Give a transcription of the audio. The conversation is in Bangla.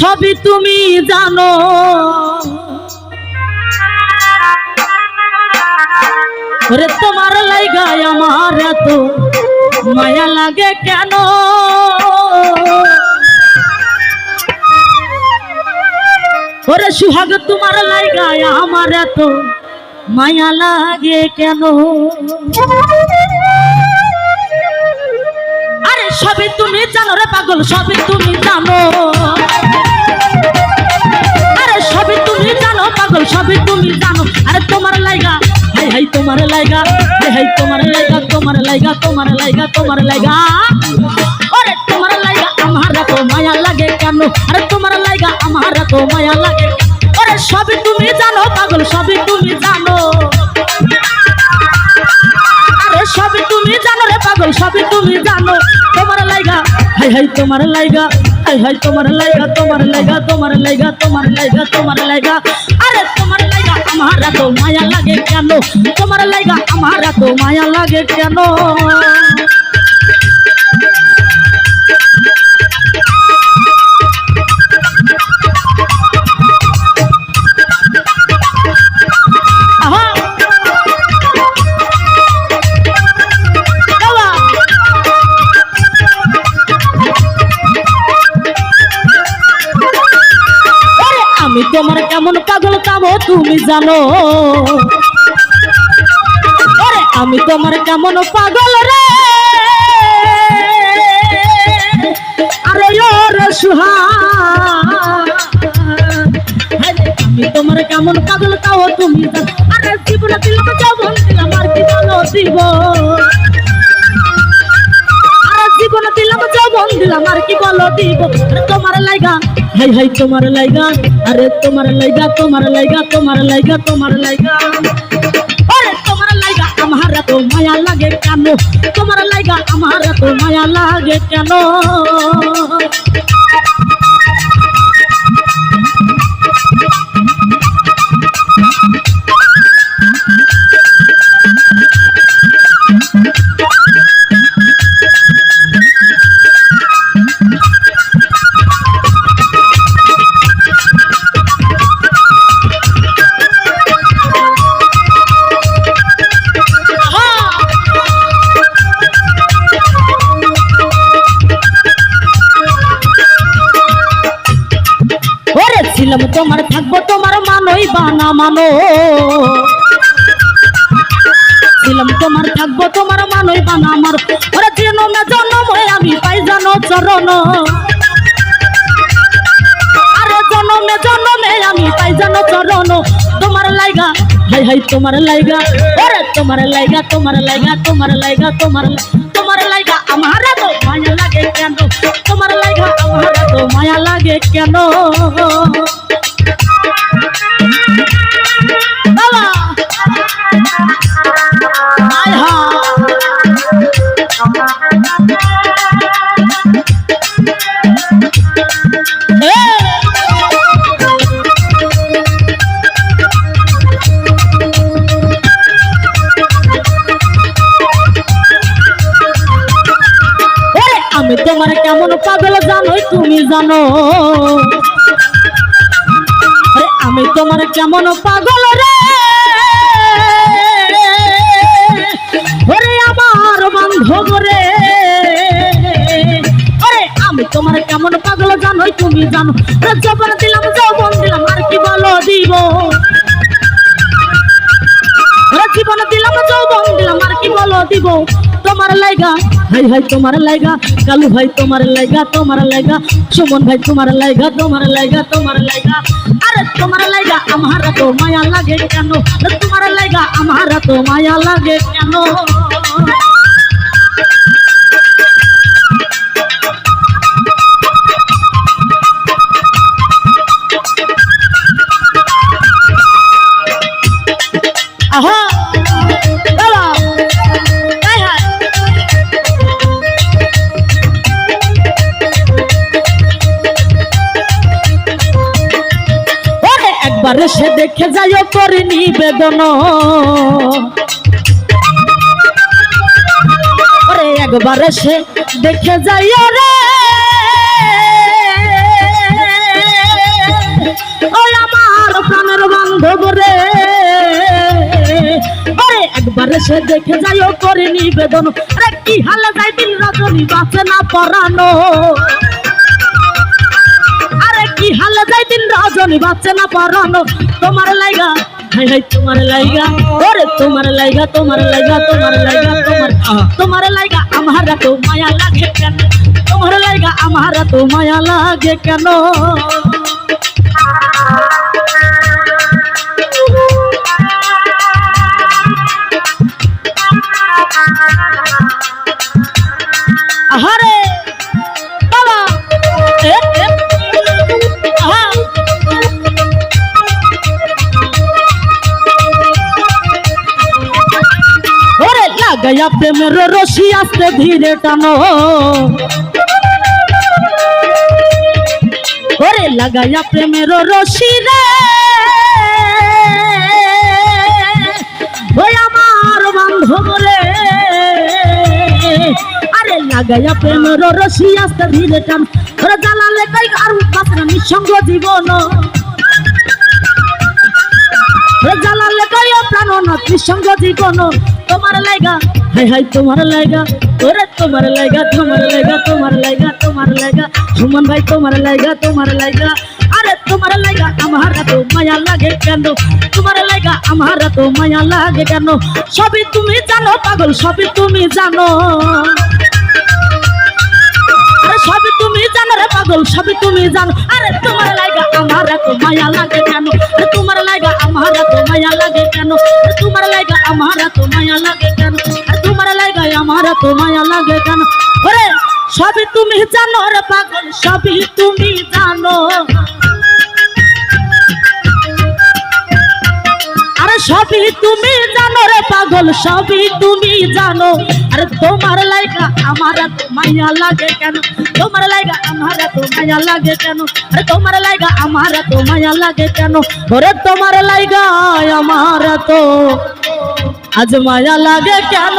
সবই তুমি জানো। ওরে তোমার লাইগায় আমার এত মায়া লাগে কেন? ওরে, সুহাগ, তোমার লাইগায় আমার এত মায়া লাগে কেন? আরে, সবই তুমি জানো রে পাগল, সবই তুমি জানো। পাগল সবই তুমি জানো। আরে তোমার লাইগা, হাই হাই তোমার লাইগা, হাই হাই তোমার লাইগা তোমার লাইগা তোমার লাইগা তোমার লাইগা। আরে তোমার লাইগা, আমার তো মায়া লাগে কেন? আরে তোমার লাইগা, আমার তো মায়া লাগে আরে সবই তুমি জানো, পাগল, সবই তুমি জানো। আরে সবই তুমি জানো রে পাগল, সবই তুমি জানো। তোমার লাইগা হাই হাই তোমার লাইগা হাই হাই তোমার লাইগা তোমার লাইগা তোমার লাইগা তোমার লাইগা তোমার লাইগা আরে তোমার লাইগা আমার তো মায়া লাগে কেন তোমার লাইগা আমার তো মায়া লাগে কেন পাগল কামো তুমি জানো। আরে আমি তোমার কেমন পাগল রে? আরে, ওর সুহা আমি তোমার কেমন পাগল তাও তুমি জানো। আরে, জীবন দিলাম যৌবন, দিলাম আর কি ভালো দিব দিলাম যৌবন দিলাম আর কি বলো দিব? আরে তোমার লাইগা। হাই হাই, তোমার লাইগা। আরে তোমার লাইগা তোমার লাইগা তোমার লাইগা তোমার লাইগা। আরে তোমার লাইগা, আমার তো মায়া লাগে কেন? তোমার লাইগা, আমার তো মায়া লাগে কেন? ছিলাম তোমার থাকব তোমার মানই বানা মানো। ছিলাম তোমার থাকব তোমার মানই বানা আমার ওরে জনমে জন্মে আমি পাই জানো চরণ। আরে জনমে জন্মে আমি পাই জানো চরণ। তোমার লাইগা, হাই হাই, তোমার লাইগা। ওরে তোমার লাইগা তোমার লাইগা তোমার লাইগা, তোমার লা- তোমার লাইগা আমার তো মায়া লাগে কেন? তোমার লাইগা আমার তো মায়া লাগে কেন? আমি তোমার কেমন পাগল জানোই, তুমি জানো। আমি তোমার কেমন পাগল রে। ওরে আমার বান্ধব রে। আরে, আমি তোমার কেমন পাগল জানোই, তুমি জানো। জবন দিলাম যৌবন দিলাম, আর কি বলো দিব? ওরে জীবন দিলাম যৌবন দিলাম বলো দিব তোমার লাইগা হাই হাই তোমার লাইগা কালু ভাই তোমার লাইগা তোমার লাইগা সুমন ভাই তোমার লাইগা তোমার লাইগা তোমার লাইগা আরে তোমার লাইগা আমার তো মায়া লাগে কেন আরে তোমার লাইগা আমার তো মায়া লাগে কেন সে দেখে যাইও করে নিবেদন একবার সে দেখে যাইও রে। আমার প্রাণের বান্ধব রে। একবার সে দেখে যাইও করে নিবেদন কি হালে যাই দিন রজনী বাঁচে না পরানো। হালে যাই দিন রজনী বাঁচে না পরানো তোমার লাইগা, হাই হাই, তোমার লাইগা। ওরে, তোমার লাইগা তোমার লাইগা তোমার লাইগা, তোমার তোমার লাইগা আমার তো মায়া লাগে কেন? তোমার লাইগা আমার তো মায়া লাগে কেন? আহারে লাগাইয়া প্রেমের রশি আস্তে ধীরে টানো। ওরে লাগাইয়া প্রেমের রশি রে। ওই আমার বান্ধব রে। আরে লাগাইয়া প্রেমের রশি আস্তে ধীরে টান। ওরে জ্বালালে কই আর বাঁচনা নিঃসঙ্গ জীবন। জ্বালালে ও প্রাণ না, নিঃসঙ্গ জীবন। তোমার লাইগা হাই হাই তোমার লাইগা ওরে তোমার লাইগা তোমার লাইগা তোমার লাইগা তোমার লাইগা সুমন ভাই তোমার লাইগা তোমার লাইগা আরে তোমার লাইগা আমার তো মায়া লাগে কেন তোমার লাইগা আমার তো মায়া লাগে কেন সবই তুমি জানো পাগল সবই তুমি জানো সবই তুমি জানো রে পাগল সবই তুমি জানো আরে তোমার লাইগা আমার তো মায়া লাগে কেন তোমার লাইগা আমার তো মায়া লাগে কেন আমার তো মায়া লাগে কেন? আরে তোমার লাইগা আমার তো মায়া লাগে কেন? ওরে, সবই তুমি জানো রে পাগল, সবই তুমি জানো। আরে, সবই তুমি জানো পাগল সবই তুমি জানো। আর তোমার লাইগা আমার মাইয়া লাগে কেন? তোমার লাইগা আমার তো মায়া লাগে কেন? আরে তোমার লাইগা আমার তো মায়া লাগে কেন? ওরে তোমার লাইগা আমার তো আজ মায়া লাগে কেন?